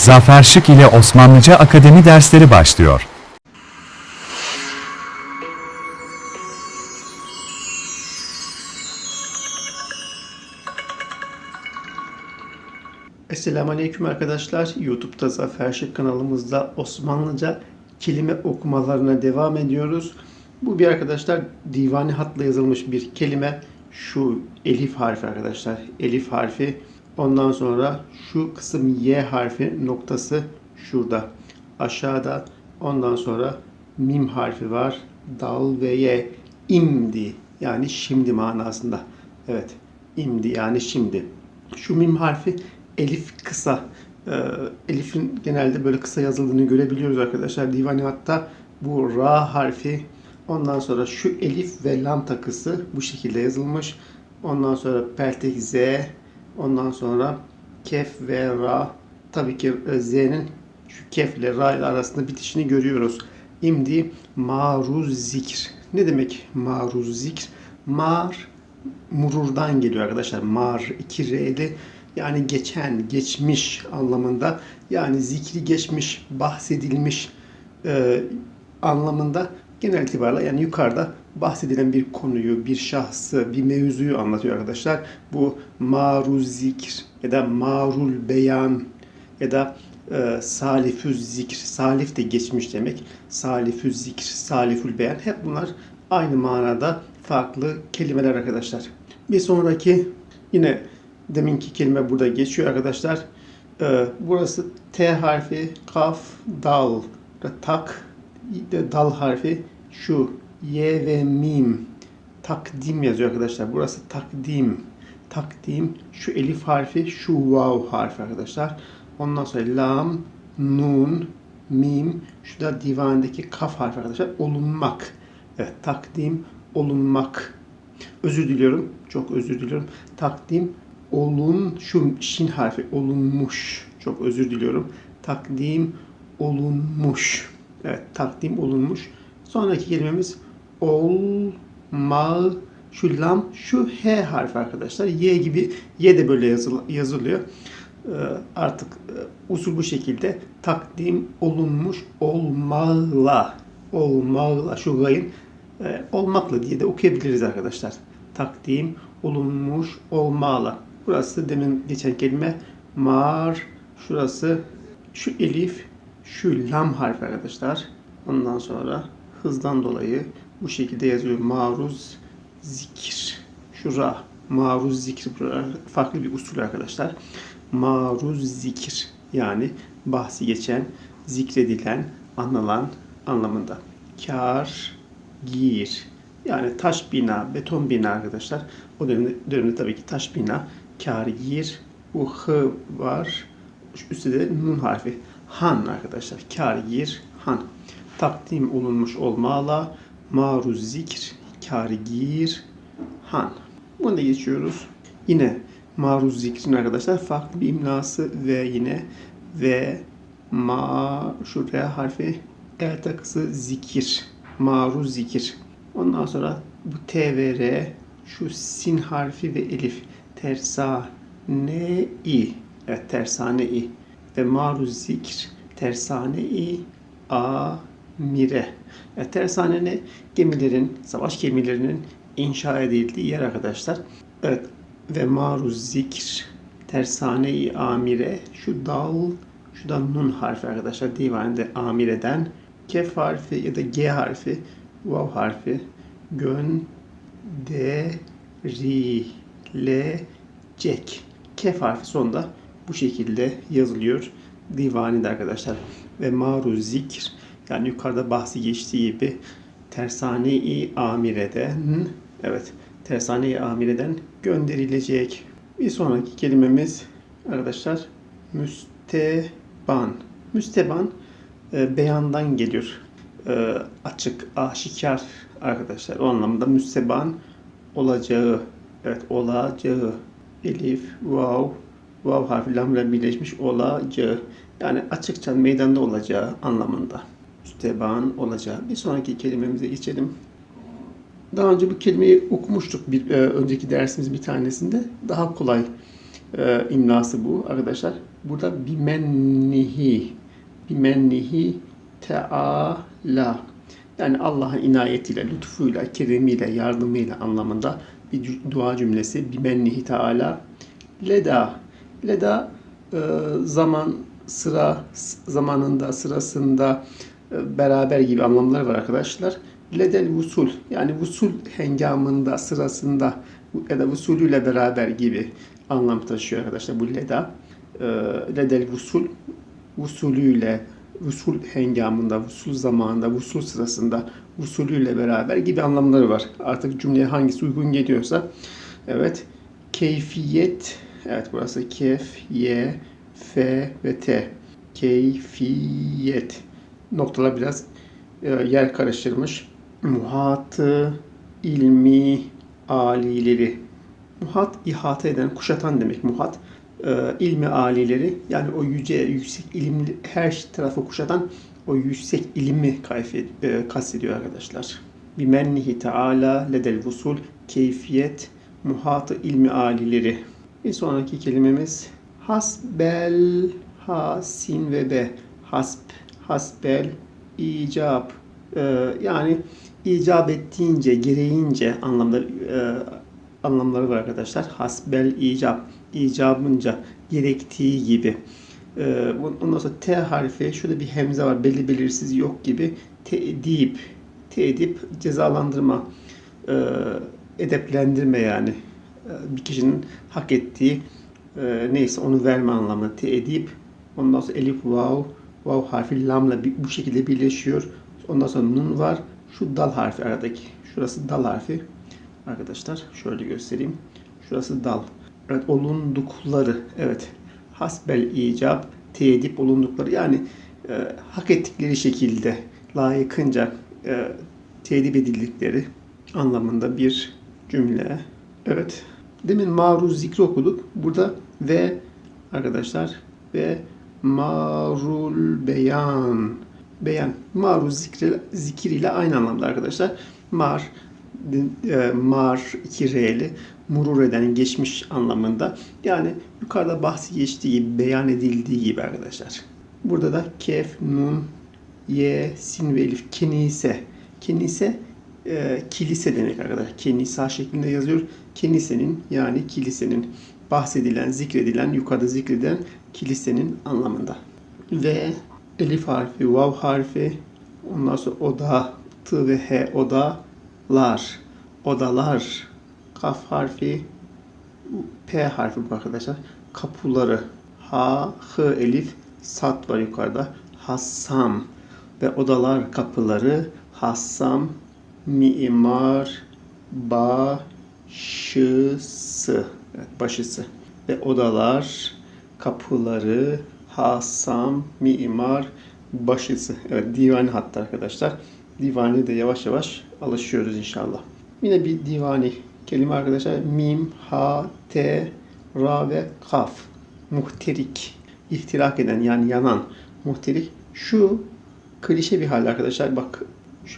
Zafer Şık ile Osmanlıca Akademi dersleri başlıyor. Esselamu Aleyküm arkadaşlar. YouTube'da Zafer Şık kanalımızda Osmanlıca kelime okumalarına devam ediyoruz. Bu bir arkadaşlar divani hatla yazılmış bir kelime. Şu elif harfi arkadaşlar. Elif harfi. Ondan sonra şu kısım Y harfi noktası şurada. Aşağıda. Ondan sonra mim harfi var. Dal ve Y. İmdi. Yani şimdi manasında. Evet. İmdi yani şimdi. Şu mim harfi elif kısa. Ee, elif'in genelde böyle kısa yazıldığını görebiliyoruz arkadaşlar. Divani hatta bu ra harfi ondan sonra şu elif ve lam takısı bu şekilde yazılmış. Ondan sonra peltek z ondan sonra kef ve ra tabii ki e, z'nin şu kef ile ra ile arasında bitişini görüyoruz. İmdi maruz zikr. Ne demek maruz zikr? Mar mururdan geliyor arkadaşlar. Mar iki R'li yani geçen, geçmiş anlamında yani zikri geçmiş, bahsedilmiş e, anlamında genel itibarla yani yukarıda bahsedilen bir konuyu, bir şahsı, bir mevzuyu anlatıyor arkadaşlar. Bu maruz zikr ya da marul beyan ya da e, salifüz zikr. Salif de geçmiş demek. Salifüz zikr, salifül beyan. Hep bunlar aynı manada farklı kelimeler arkadaşlar. Bir sonraki yine deminki kelime burada geçiyor arkadaşlar. Ee, burası T harfi, kaf, dal, tak, dal harfi şu Y ve mim takdim yazıyor arkadaşlar. Burası takdim. Takdim. Şu elif harfi, şu vav harfi arkadaşlar. Ondan sonra lam, nun, mim. Şu da divandaki kaf harfi arkadaşlar. Olunmak. Evet, takdim, olunmak. Özür diliyorum. Çok özür diliyorum. Takdim olun şu şin harfi olunmuş. Çok özür diliyorum. Takdim olunmuş. Evet, takdim olunmuş. Sonraki kelimemiz olma şu lam şu h harfi arkadaşlar. Y gibi y de böyle yazıl- yazılıyor. Ee, artık e, usul bu şekilde takdim olunmuş olmağla olmağla şu gayın e, olmakla diye de okuyabiliriz arkadaşlar. Takdim olunmuş olmağla. Burası demin geçen kelime mar. Şurası şu elif, şu lam harfi arkadaşlar. Ondan sonra hızdan dolayı bu şekilde yazıyor. Maruz zikir. Şura. Maruz zikir. Farklı bir usul arkadaşlar. Maruz zikir. Yani bahsi geçen, zikredilen, anılan anlamında. Kar, gir. Yani taş bina, beton bina arkadaşlar. O dönemde, dönemde tabii ki taş bina, kar, gir. Bu hı var. Üstte de nun harfi. Han arkadaşlar. Kar, gir, han. Takdim olunmuş olmala, maruz zikr, kar, gir, han. Bunu da geçiyoruz. Yine maruz zikrin arkadaşlar farklı bir imlası ve yine ve ma şu R harfi el takısı zikir. Maruz zikir. Ondan sonra bu T ve R şu sin harfi ve elif tersane i. Evet tersane i. Ve maruz zikr tersane i amire. Evet, tersane ne? Gemilerin, savaş gemilerinin inşa edildiği yer arkadaşlar. Evet ve maruz zikr tersane-i amire şu dal şu da nun harfi arkadaşlar divanede amireden kef harfi ya da g harfi vav harfi gön de ri le cek kef harfi sonunda bu şekilde yazılıyor divanede arkadaşlar ve maruz zikr yani yukarıda bahsi geçtiği gibi tersane-i amireden evet tersane-i amireden gönderilecek. Bir sonraki kelimemiz arkadaşlar müsteban. Müsteban e, beyandan geliyor. E, açık, aşikar arkadaşlar. O anlamda müsteban olacağı. Evet olacağı. Elif, vav, vav harfi lamla birleşmiş olacağı. Yani açıkça meydanda olacağı anlamında. Müsteban olacağı. Bir sonraki kelimemize geçelim. Daha önce bu kelimeyi okumuştuk bir e, önceki dersimiz bir tanesinde. Daha kolay e, imlası bu arkadaşlar. Burada bimennihi bimennihi teala yani Allah'ın inayetiyle, lütfuyla, keremiyle, yardımıyla anlamında bir dua cümlesi. Bimennihi teala leda. Leda e, zaman, sıra, zamanında, sırasında beraber gibi anlamlar var arkadaşlar. Ledel vusul yani vusul hengamında, sırasında ya da vusulüyle beraber gibi anlam taşıyor arkadaşlar bu leda. E, ledel vusul usulüyle, usul hengamında, usul zamanında, usul sırasında, usulüyle beraber gibi anlamları var. Artık cümleye hangisi uygun geliyorsa. Evet. Keyfiyet. Evet burası kef, ye, f ve t. Keyfiyet. Noktalar biraz e, yer karıştırmış. Muhatı, ilmi, alileri. Muhat ihata eden, kuşatan demek muhat. Ee, ilmi alileri yani o yüce, yüksek ilimli her tarafı kuşatan o yüksek ilmi kayfi, e, kastediyor arkadaşlar. Bimennihi Teala ledel vusul keyfiyet muhatı ilmi alileri. Bir sonraki kelimemiz hasbel hasin ve be hasb hasbel icap Ee, yani icap ettiğince gereğince anlamda e, anlamları var arkadaşlar. Hasbel icap, icabınca, gerektiği gibi. Ee, ondan sonra T harfi, şurada bir hemze var, belli belirsiz yok gibi. Teedip, teedip cezalandırma, e, edeplendirme yani. E, bir kişinin hak ettiği e, neyse onu verme anlamında. Teedip, ondan sonra elif, vav, vav harfi lamla bu şekilde birleşiyor. Ondan sonra nun var. Şu dal harfi aradaki. Şurası dal harfi. Arkadaşlar şöyle göstereyim. Şurası dal. Evet olundukları. Evet. Hasbel icap teyidip olundukları. Yani e, hak ettikleri şekilde layıkınca e, teyidip edildikleri anlamında bir cümle. Evet. Demin maruz zikri okuduk. Burada ve arkadaşlar ve marul beyan beyan maruz zikri, zikir ile aynı anlamda arkadaşlar. Mar e, mar iki r'li murur eden geçmiş anlamında. Yani yukarıda bahsi geçtiği gibi beyan edildiği gibi arkadaşlar. Burada da kef, nun, ye, sin ve elif kenise. Kenise e, kilise demek arkadaşlar. Kenisa şeklinde yazıyor. Kenisenin yani kilisenin bahsedilen, zikredilen, yukarıda zikredilen kilisenin anlamında. Ve elif harfi, vav harfi, ondan sonra oda, t ve h odalar, odalar, kaf harfi, p harfi bu arkadaşlar. Kapıları, ha, h elif, sat var yukarıda. Hassam ve odalar kapıları, hassam, mimar, başısı, evet, başısı ve odalar, kapıları, hassam, mimar, başısı. Evet divani hatta arkadaşlar. Divani de yavaş yavaş alışıyoruz inşallah. Yine bir divani kelime arkadaşlar. Mim, ha, te, ra ve kaf. Muhterik. İhtirak eden yani yanan. Muhterik. Şu klişe bir hal arkadaşlar. Bak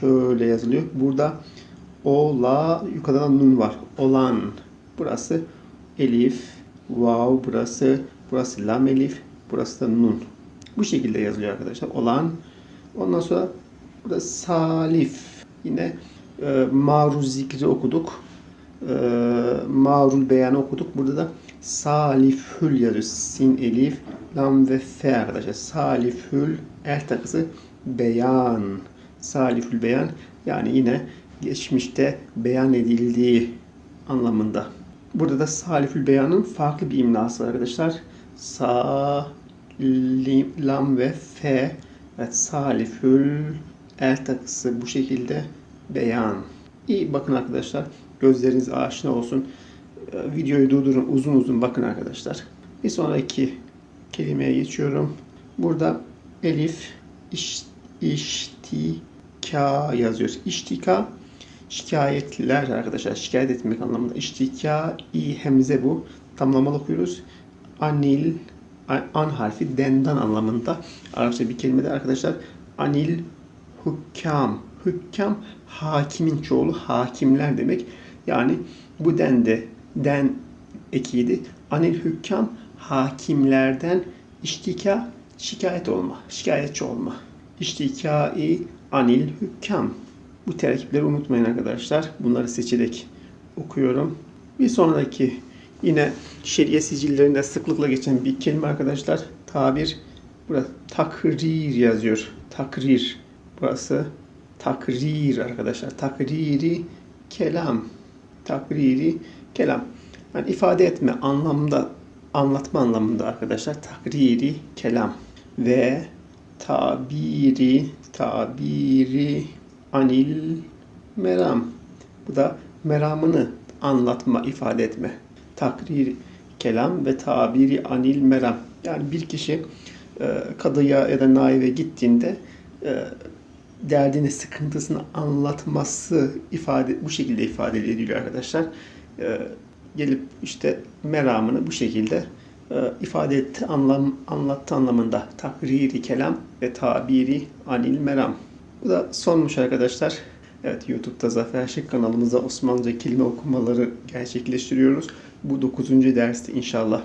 şöyle yazılıyor. Burada o, la, yukarıdan nun var. Olan. Burası elif, vav, burası, burası lam elif, burası da nun. Bu şekilde yazılıyor arkadaşlar. Olan. Ondan sonra burada salif. Yine e, maruz zikri okuduk. E, marul beyanı okuduk. Burada da salifül yazıyor. Sin, elif, lam ve fe arkadaşlar. Salifül el takısı beyan. Salifül beyan yani yine geçmişte beyan edildiği anlamında. Burada da salifül beyanın farklı bir imlası var arkadaşlar. Sa, lim, lam ve fe. Evet, salifül el takısı bu şekilde beyan. İyi bakın arkadaşlar. Gözleriniz aşina olsun. Videoyu durdurun. Uzun uzun bakın arkadaşlar. Bir sonraki kelimeye geçiyorum. Burada elif iş, iştika yazıyoruz. İştika şikayetler arkadaşlar. Şikayet etmek anlamında. İştika i hemze bu. Tamlamalı okuyoruz. Anil an harfi dendan anlamında. Arapça bir kelimede arkadaşlar. Anil hükkam. Hükkam hakimin çoğulu hakimler demek. Yani bu dende den ekiydi. Anil hükkam hakimlerden İştika, şikayet olma, şikayetçi olma. İştikai anil hükkam. Bu terkipleri unutmayın arkadaşlar. Bunları seçerek okuyorum. Bir sonraki yine şeriye sicillerinde sıklıkla geçen bir kelime arkadaşlar. Tabir. Burada takrir yazıyor. Takrir. Burası takrir arkadaşlar. Takriri kelam. Takriri kelam. Yani ifade etme anlamda anlatma anlamında arkadaşlar takriri kelam ve tabiri tabiri anil meram. Bu da meramını anlatma, ifade etme. Takrir kelam ve tabiri anil meram. Yani bir kişi e, kadıya ya da naive gittiğinde e, derdini, sıkıntısını anlatması ifade bu şekilde ifade ediliyor arkadaşlar. E, gelip işte meramını bu şekilde ifade etti, anlam, anlattı anlamında. Takriri kelam ve tabiri anil meram. Bu da sonmuş arkadaşlar. Evet YouTube'da Zafer Şık kanalımızda Osmanlıca kelime okumaları gerçekleştiriyoruz. Bu 9. derste inşallah